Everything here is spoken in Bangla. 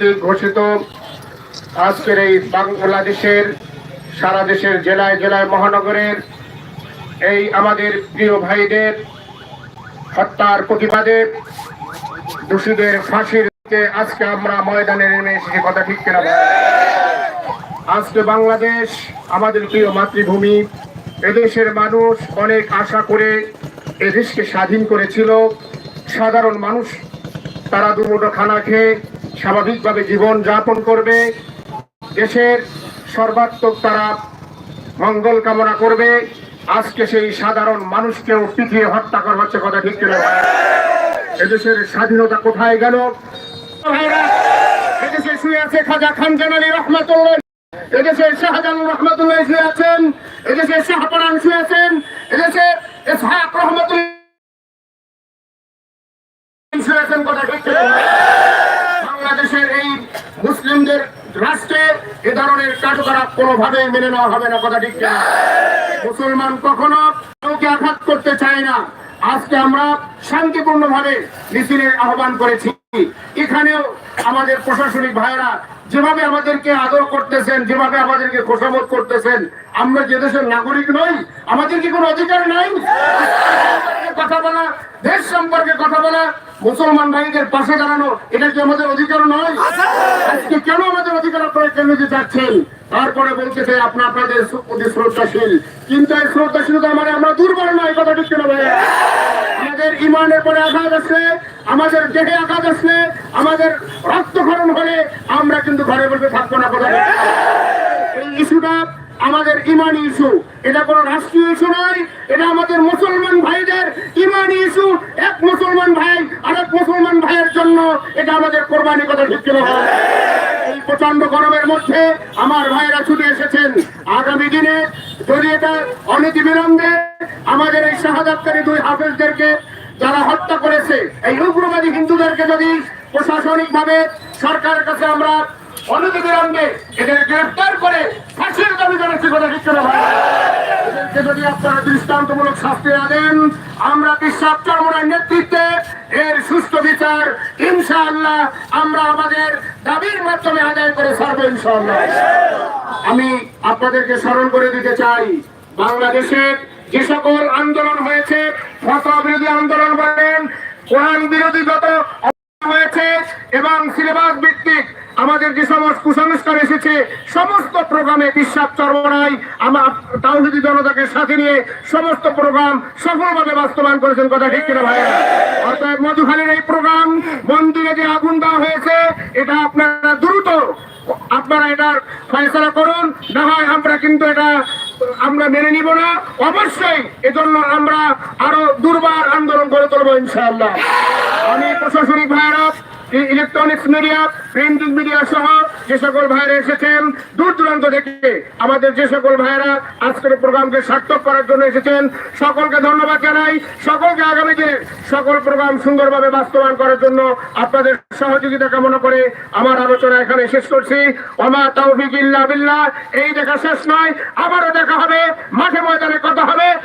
কর্তৃক ঘোষিত আজকের এই বাংলাদেশের, সারা দেশের জেলায় জেলায় মহানগরের এই আমাদের প্রিয় ভাইদের হত্যার প্রতিবাদে দোষীদের ফাঁসির আজকে আমরা ময়দানে নেমে এসেছি, কথা ঠিক কিনা? আজকে বাংলাদেশ, আমাদের প্রিয় মাতৃভূমি, এদেশের মানুষ অনেক আশা করে এদেশকে স্বাধীন করেছিল সাধারণ মানুষ তারা দুমুটো খানা খেয়ে স্বাভাবিকভাবে জীবন যাপন করবে। দেশের সর্বাত্মক তারা মঙ্গল কামনা করবে। আজকে সেই সাধারণ মানুষকেও পিটিয়ে হত্যা করা হচ্ছে কথা ঠিক কিনা। এদেশের স্বাধীনতা কোথায় গেল? এদেশে শুয়ে আছে খাজা খান জানালি রহমাতুল্লাহ। এদেশে শাহজালাল রহমতুল্লাহ শুয়ে আছেন। এদেশে শাহপরান শুয়ে আছেন। এদেশে ইসহাক রহমতুল্লাহ শুয়ে আছেন কথা ঠিক কিনা ভাই? বাংলাদেশের এই মুসলিমদের রাষ্ট্রে এ ধরনের কার্যকলাপ কোনোভাবেই মেনে নেওয়া হবে না, কথা ঠিক মুসলমান কখনো কাউকে আঘাত করতে চায় না। আজকে আমরা শান্তিপূর্ণ ভাবে মিছিলের আহ্বান করেছি। এখানেও আমাদের প্রশাসনিক ভাইরা যেভাবে আমাদেরকে আদর করতেছেন, যেভাবে আমাদেরকে খোসামত করতেছেন, আমরা যে দেশের নাগরিক নই, আমাদের কি কোনো অধিকার নাই? কথা বলা, দেশ সম্পর্কে কথা বলা মুসলমান ভাইদের পাশে দাঁড়ানো এটা কি আমাদের অধিকার নয়? আজকে কেন আমাদের অধিকার আপনারা কেন দিতে চাচ্ছেন তারপরে বলতে চাই আপনা আপনাদের প্রতি শ্রদ্ধাশীল। কিন্তু এই শ্রদ্ধাশীলতা মানে আমরা দুর্বল নয় কথা ঠিক কেন ভাই আমাদের ইমানের পরে আঘাত আসলে আমাদের দেহে আঘাত আসলে আমাদের রক্তক্ষরণ হলে আমরা কিন্তু ঘরে বসে থাকব না কথা এই ইস্যুটা আমাদের ইমানি ইস্যু। এটা কোনো রাষ্ট্রীয় ইস্যু নয় এটা আমাদের মুসলমান ভাইদের ইমানি ইস্যু এক মুসলমান ভাই আরেক মুসলমান ভাইয়ের জন্য এটা আমাদের কোরবানি কথা হবে এই প্রচণ্ড গরমের মধ্যে আমার ভাইরা ছুটে এসেছেন। আগামী দিনে যদি এটা অনীতি বিলম্বে আমাদের এই শাহাদাতকারী দুই হাফেজদেরকে যারা হত্যা করেছে, এই উগ্রবাদী হিন্দুদেরকে যদি প্রশাসনিক ভাবে সরকারের কাছে আমরা অনতি বিলম্বে এদের গ্রেফতার করে ফাঁসির দাবি জানাচ্ছি কথা ঠিক করে ভাই যদি আপনারা দৃষ্টান্তমূলক শাস্তি না দেন, আমরা বিশ্বাস চর্মনার নেতৃত্বে এর সুস্থ বিচার, ইনশাআল্লাহ আমরা আমাদের দাবির মাধ্যমে আদায় করে ছাড়বো ইনশাআল্লাহ। আমি আপনাদেরকে স্মরণ করে দিতে চাই বাংলাদেশের যে সকল আন্দোলন হয়েছে, ফতোয়া বিরোধী আন্দোলন বলেন, কোরআন বিরোধী যত এবং সিলেবাস ভিত্তিক আমাদের যে সমস্ত কুসংস্কার এসেছে, সমস্ত প্রোগ্রামে বিশ্বাস চর্মনাই আমার তাওহিদি জনতাকে সাথে নিয়ে সমস্ত প্রোগ্রাম সফলভাবে বাস্তবায়ন করেছেন, কথা ঠিক কিনা ভাই অর্থাৎ মধুখালীর এই প্রোগ্রাম মন্দিরে যে আগুন দেওয়া হয়েছে, এটা আপনারা দ্রুত, আপনারা এটার ফয়সলা করুন, না হয় আমরা কিন্তু এটা আমরা মেনে নিব না। অবশ্যই এজন্য আমরা আরও দুর্বার আন্দোলন করে তুলবো ইনশাআল্লাহ। আমি প্রশাসনিক ভাইরা ইলেকট্রনিক্স মিডিয়া প্রিন্টিং মিডিয়া সহ যে সকল ভাইরা এসেছেন, দূর দূরান্ত থেকে আমাদের যে সকল ভাইরা আজকের প্রোগ্রামকে সার্থক করার জন্য এসেছেন, সকলকে ধন্যবাদ জানাই। সকলকে আগামীতে সকল প্রোগ্রাম সুন্দরভাবে বাস্তবায়ন করার জন্য আপনাদের সহযোগিতা কামনা করে আমার আলোচনা এখানে শেষ করছি। ওমা তৌফিক ইল্লা বিল্লাহ। এই দেখা শেষ নয়, আবারও দেখা হবে। মাঠে ময়দানে কথা হবে।